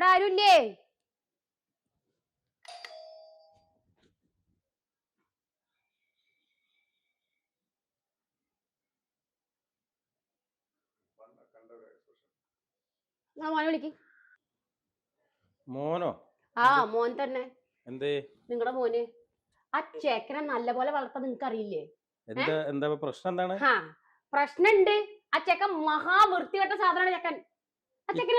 ഇവിടെ ആരുമില്ലേ ആ മോനെ വിളിക്ക്. മോനോ? ആ മോൻ തന്നെ. എന്തേ? നിങ്ങളുടെ മോന്. ആ ചേക്കനെ നല്ലപോലെ വളർത്താൻ നിങ്ങക്ക് അറിയില്ലേ എന്താ എന്താ പ്രശ്നം എന്താണ്? ഹാ പ്രശ്നണ്ട്. ആ ചേക്കൻ മഹാവൃത്തികെട്ട സാധനമാണ് ചെക്കൻ. ചെക്കൻ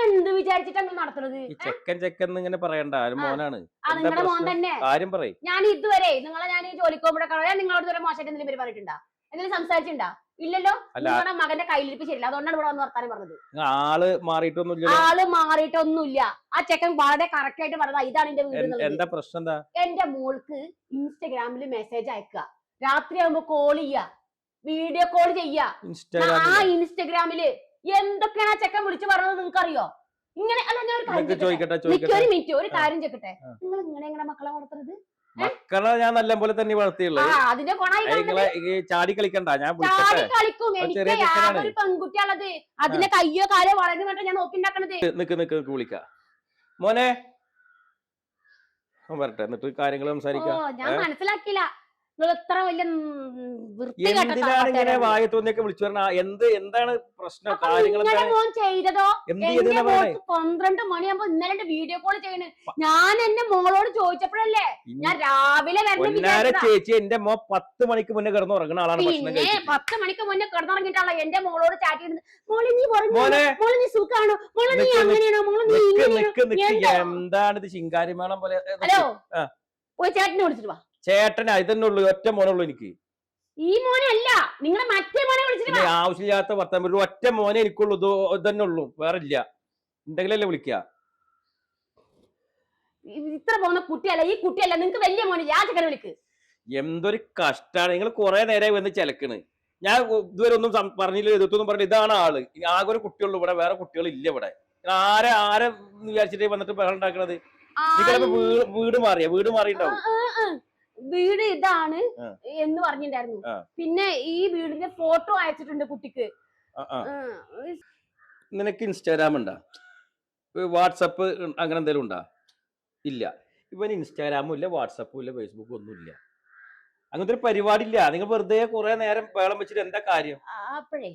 ഈ ചെക്കൻ ഇങ്ങനെ പറയണ്ട. ആരും മോനാണ്. നിങ്ങളുടെ മോൻ തന്നെ. ആരും പറയ്. ഞാൻ ഇതുവരെ നിങ്ങളെ ഞാൻ ജോലിക്ക് പോകുമ്പോഴൊക്കെ ഞാൻ നിങ്ങളോട് ഇതുവരെ മോശമായിട്ട് എന്തെങ്കിലും പറഞ്ഞിട്ടുണ്ടാ? എന്തെങ്കിലും സംസാരിച്ചിട്ടുണ്ടാ? ഇല്ലല്ലോ? നിങ്ങളുടെ മകന്റെ കയ്യിലിരിപ്പ് ശരിയില്ല. അതുകൊണ്ടാണ് ഇവിടെ വന്ന് വർത്താനം പറഞ്ഞത്. ആൾ മാറിയിട്ടൊന്നുമില്ല ആൾ മാറിയിട്ടൊന്നുമില്ല. ആ ചെക്കൻ വളരെ കറക്റ്റ് ആയിട്ട് പറഞ്ഞത്. ഇതാണ് എന്റെ വീട് എന്താ പ്രശ്നം എന്താ? എന്റെ മോൾക്ക് ഇൻസ്റ്റഗ്രാമിൽ മെസ്സേജ് അയക്കുക രാത്രിയാകുമ്പോ കോൾ ചെയ്യ. വീഡിയോ കോൾ ചെയ്യ. ആ ഇൻസ്റ്റഗ്രാമിൽ എന്തൊക്കെയാണ് ആ ചെക്കൻ വിളിച്ചു പറഞ്ഞത് നിങ്ങൾക്ക് അറിയോ ഇങ്ങനെ അല്ല ഞാൻ ഒരു കാര്യം ചോദിക്കട്ടെ? ചോദിക്കട്ടെ ഒരു മിനിറ്റ് ഒരു കാര്യം ചോദിക്കട്ടെ. ആ. നിങ്ങൾ ഇങ്ങനെ എങ്ങനെ മക്കളെ വളർത്തുന്നത്? മക്കളെ ഞാൻ നല്ല പോലെ തന്നെ ആ വളർത്തിയുള്ളത് അതിന്റെ കൊണായി നിങ്ങളെ ഈ ചാടി കളിക്കണ്ട ഞാൻ ചാടി കളിക്കും. അത് എനിക്ക് ചെറിയ ചെക്കനാണ്. യാതൊരു പെൺകുട്ടിയാണത്. അതിന്റെ കയ്യോ കാലോ വളരുന്ന ഞാൻ നോക്കി നിക്ക് നിക്ക് നിക്ക് വിളിക്ക. മോനെ. അവൻ വരട്ടെ എന്നിട്ട് കാര്യങ്ങൾ ഓ സംസാരിക്കാം ഞാൻ മനസ്സിലാക്കിയില്ല. നിങ്ങൾ ഇത്ര വലിയ വൃത്തികെട്ട എന്തിനാണ് ഇങ്ങനെ തറവാട്ടുകാരാണ്. വായ തോന്നിയൊക്കെ വിളിച്ചു പറഞ്ഞ? എന്ത് എന്താണ് പ്രശ്നം? കാര്യങ്ങൾ ചെയ്തതോ? പന്ത്രണ്ട് മണിയാകുമ്പോ ഇന്നലെ വീഡിയോ കോൾ ചെയ്യണ്. ഞാൻ എന്റെ മോളോട് ചോദിച്ചപ്പോഴല്ലേ ഞാൻ രാവിലെ വരണം ചേച്ചി എന്റെ മോ പത്ത് മണിക്ക് മുന്നേ കിടന്ന് ഉറങ്ങുന്ന ആളാണ് പിന്നെ പത്ത് മണിക്ക് മുന്നേ കിടന്നുറങ്ങിട്ടാണല്ലോ എന്റെ മോളോട് ചാറ്റ് ചെയ്യുന്നത് മോളെ നീ? മോളെ നീ സുഖാണോ? മോളെ നീ അങ്ങനെയാണോ? മോളെ നീ? എന്താണ് ഇത്? ശിങ്കാരി മേളം പോലെ ഹലോ. പോയി ചേട്ടനെ വിളിച്ചിട്ട് വാ. ചേട്ടനാ ഇതന്നെ ഉള്ളു ഒറ്റ മോനുള്ളൂ എനിക്ക്. ഈ മോനല്ല നിങ്ങളെ മറ്റേ മോനെ വിളിച്ചിട്ട് ആവശ്യമില്ലാത്ത വർത്തമാനം ഒരു ഒറ്റ മോനെ എനിക്കുള്ളൂ ഇത് ഇതന്നെ ഉള്ളൂ വേറെ ഇല്ല. എന്തെങ്കിലല്ലേ വിളിക്കുക ഇത്ര പോകുന്ന കുട്ടിയല്ല ഈ കുട്ടിയല്ല നിങ്ങക്ക് വലിയ മോനെ യാചകനെ വിളിക്ക്. എന്തൊരു കഷ്ടാണ്. നിങ്ങൾ കുറെ നേരമായി വന്ന് ചിലക്കണ്. ഞാൻ ഇതുവരെ ഒന്നും പറഞ്ഞില്ല എതിർത്തൊന്നും പറഞ്ഞില്ല. ഇതാണ് ആൾ. ആകെ ഒരു കുട്ടിയുള്ളൂ ഇവിടെ വേറെ കുട്ടികൾ ഇല്ല ഇവിടെ ആരെ ആരെ വിചാരിച്ചിട്ട് വന്നിട്ട് ബഹളം ഉണ്ടാക്കണത്? വീട് മാറിയ? വീട് ആ. വീട് ഇതാണ് എന്ന് പറഞ്ഞിട്ടുണ്ടായിരുന്നു പിന്നെ ഈ വീടിന്റെ ഫോട്ടോ അയച്ചിട്ടുണ്ട് കുട്ടിക്ക്. നിനക്ക് ഇൻസ്റ്റാഗ്രാം ഉണ്ടാ? വാട്സപ്പ് അങ്ങനെ എന്തെങ്കിലും ഉണ്ടാ? ഇല്ല. ഇവൻ ഇൻസ്റ്റാഗ്രാമും ഇല്ല വാട്സപ്പും ഇല്ല ഫേസ്ബുക്കും ഒന്നും ഇല്ല. അങ്ങനത്തെ ഒരു പരിപാടി ഇല്ല. നിങ്ങൾ വെറുതെ കുറെ നേരം വേളം വെച്ചിട്ട് എന്താ കാര്യം? അപ്പോഴേ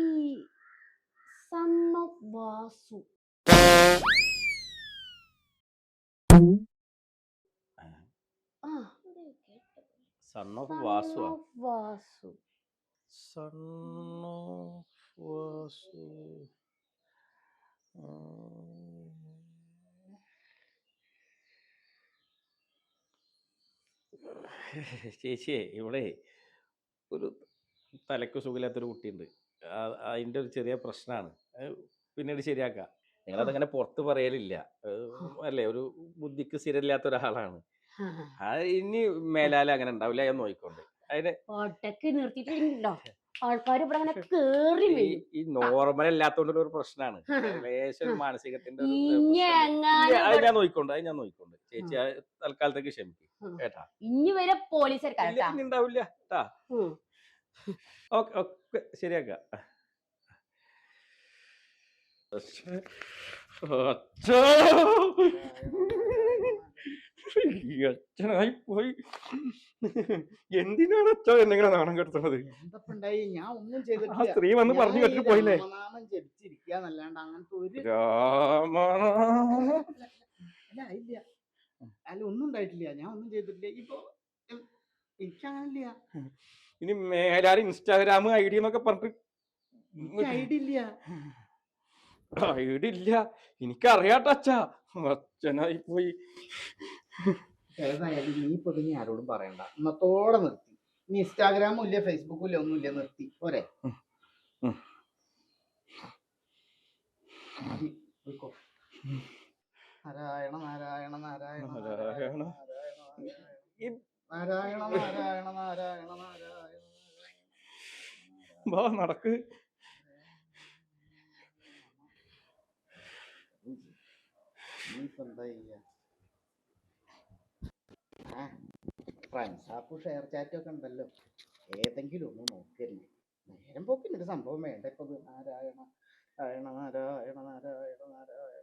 ഈ സൺ ഓഫ് വാസു ആ, son of Vasu Vasu son of Vasu ചേച്ചിയെ ഇവിടെ ഒരു തലക്ക് സുഖമില്ലാത്തൊരു കുട്ടിയുണ്ട്. അതിന്റെ അതിന്റെ ഒരു ചെറിയ പ്രശ്നമാണ്. പിന്നീട് ശരിയാക്കാം. നിങ്ങളതങ്ങനെ പുറത്ത് പറയലില്ല. അല്ലേ? ഒരു ബുദ്ധിക്ക് സ്ഥിരമില്ലാത്ത ഒരാളാണ്. ആ ഇനി മേലാല അങ്ങനെ ഉണ്ടാവില്ല എന്ന് നോക്കിക്കൊണ്ട്. അതിന് ഒട്ടക്ക് നിർത്തിയിട്ടുണ്ടോ ആൾക്കാർ ഇവിടെ അങ്ങനെ കേറി ഈ നോർമൽ അല്ലാത്തോണ്ടുള്ള ഒരു പ്രശ്നമാണ് ലേശം ഒരു മാനസികത്തിന്റെ ഒരു ഇനി പ്രശ്നം. അത് ഞാൻ നോക്കിക്കൊണ്ട് അത് ഞാൻ നോക്കിക്കൊണ്ട്. ചേച്ചി തൽക്കാലത്തേക്ക് ക്ഷമിക്കും. കേട്ടാ. ഇനി വരെ പോലീസ് ഉണ്ടാവില്ല കേട്ടാ. ഓക്കെ ഓക്കെ ശരിയാക്കാം. അച്ഛാ. എന്തിനാണ് അച്ഛൻ എന്തെങ്കിലും നാണം കെടുത്തുന്നത്? എന്തപ്പണ്ടായി? ഞാൻ ഒന്നും ആ ചെയ്തിട്ടില്ല സ്ത്രീ വന്ന് പറഞ്ഞു കെട്ടി കേട്ടിട്ട് പോയില്ലേ? രാമനാമം ജപിച്ചിരിക്കാന്നല്ലാണ്ട് അങ്ങനത്തെ ഒരു രാമ അല്ല ഇല്ല. അല്ല ഒന്നും ഉണ്ടായിട്ടില്ല. ഞാൻ ഒന്നും ചെയ്തിട്ടില്ല. ഇപ്പൊ ഉം, എനിക്കങ്ങനില്ല. ഇനി മേലാൽ ഇൻസ്റ്റാഗ്രാം ഐ ഡി എന്നൊക്കെ പറഞ്ഞിട്ട് ഐഡി ഐഡിയ ഇല്ല. ഐ ഡി ഇല്ല. എനിക്കറിയാട്ടോ അച്ഛാ. അച്ഛനായി പോയി ഏതായാലും നീ ഇപ്പൊ നീ ആരോടും പറയണ്ട. ഇന്നത്തോടെ നിർത്തി. ഇനി ഇൻസ്റ്റാഗ്രാമും ഇല്ല ഫേസ്ബുക്കും ഇല്ല ഒന്നും ഇല്ല നിർത്തി. പോരെ? നാരായണ നാരായണ നാരായണ നാരായണ. നാരായണ നാരായണ നാരായണ നാരായണ നടക്ക്. നീ എന്താ ചെയ്യാ ആ ആപ്പ് ഷെയർ ചാറ്റും ഒക്കെ ഉണ്ടല്ലോ. ഏതെങ്കിലും ഒന്ന് നോക്കരുത് നേരം പോക്കിനൊരു സംഭവം വേണ്ട. ഇപ്പം നാരായണ നാരായണ നാരായണ നാരായണ നാരായണ.